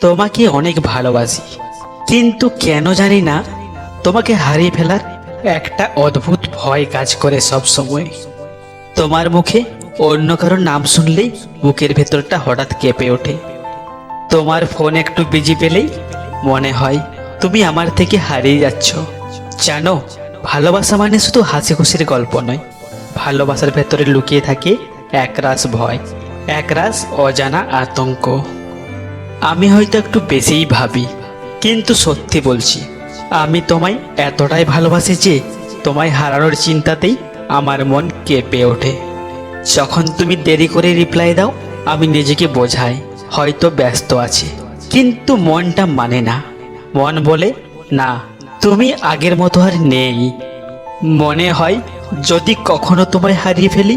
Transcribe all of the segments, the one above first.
তোমাকে অনেক ভালোবাসি। কিন্তু কেন জানি না, তোমাকে হারিয়ে ফেলার একটা অদ্ভুত ভয় কাজ করে সব সময় তোমার মুখে অন্য কারোর নাম শুনলেই বুকের ভেতরটা হঠাৎ কেঁপে ওঠে। তোমার ফোন একটু বিজি পেলেই মনে হয় তুমি আমার থেকে হারিয়ে যাচ্ছ। জানো, ভালোবাসা মানে শুধু হাসি খুশির গল্প নয়। ভালোবাসার ভেতরে লুকিয়ে থাকে একরাশ ভয়, একরাশ অজানা আতঙ্ক। আমি হয়তো একটু বেশিই ভাবি, কিন্তু সত্যি বলছি, আমি তোমায় এতটাই ভালোবাসি যে তোমায় হারানোর চিন্তাতেই আমার মন কেঁপে ওঠে। যখন তুমি দেরি করে রিপ্লাই দাও, আমি নিজেকে বোঝাই, হয়তো ব্যস্ত আছে, কিন্তু মনটা মানে না। মন বলে, না, তুমি আগের মতো আর নেই। মনে হয়, যদি কখনো তোমায় হারিয়ে ফেলি,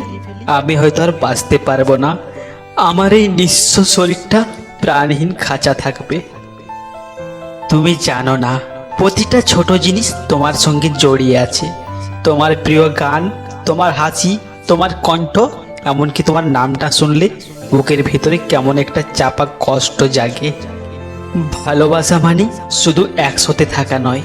আমি হয়তো আর বাঁচতে পারব না। আমার এই নিঃস্ব শরীরটা প্রাণহীন খাঁচা থাকবে। তুমি জানো না, প্রতিটা ছোট জিনিস তোমার সঙ্গে জড়িয়ে আছে। তোমার প্রিয় গান, তোমার হাসি, তোমার কণ্ঠ, এমনকি তোমার নামটা শুনলে বুকের ভিতরে কেমন একটা চাপা কষ্ট জাগে। ভালোবাসা মানে শুধু একসাথে থাকা নয়,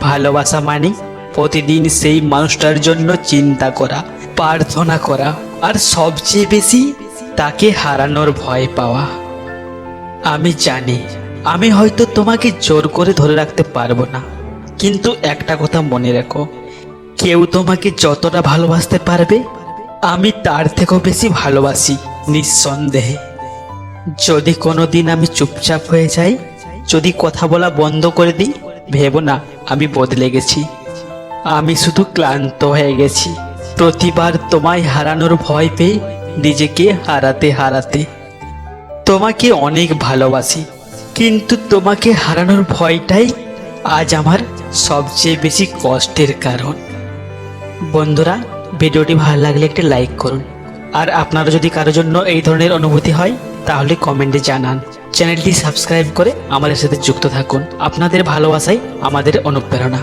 ভালোবাসা মানে প্রতিদিন সেই মানুষটার জন্য চিন্তা করা, প্রার্থনা করা, আর সবচেয়ে বেশি তাকে হারানোর ভয় পাওয়া। আমি জানি, আমি হয়তো তোমাকে জোর করে ধরে রাখতে পারব না। কিন্তু একটা কথা মনে রেখো, কেউ তোমাকে যতটা ভালোবাসতে পারবে, আমি তার থেকেও বেশি ভালোবাসি, নিঃসন্দেহে। যদি কোনো দিন আমি চুপচাপ হয়ে যাই, যদি কথা বলা বন্ধ করে দিই, ভেবো না, আমি বদলে গেছি। আমি শুধু ক্লান্ত হয়ে গেছি। প্রতিবার তোমায় হারানোর ভয় পেয়ে নিজেকে হারাতে হারাতে। তোমাকে অনেক ভালোবাসি, কিন্তু তোমাকে হারানোর ভয়টাই আজ আমার সবচেয়ে বেশি কষ্টের কারণ। বন্ধুরা, ভিডিওটি ভালো লাগলে একটি লাইক করুন। আর আপনারা যদি কারোর জন্য এই ধরনের অনুভূতি হয়, তাহলে কমেন্টে জানান। চ্যানেলটি সাবস্ক্রাইব করে আমাদের সাথে যুক্ত থাকুন। আপনাদের ভালোবাসাই আমাদের অনুপ্রেরণা।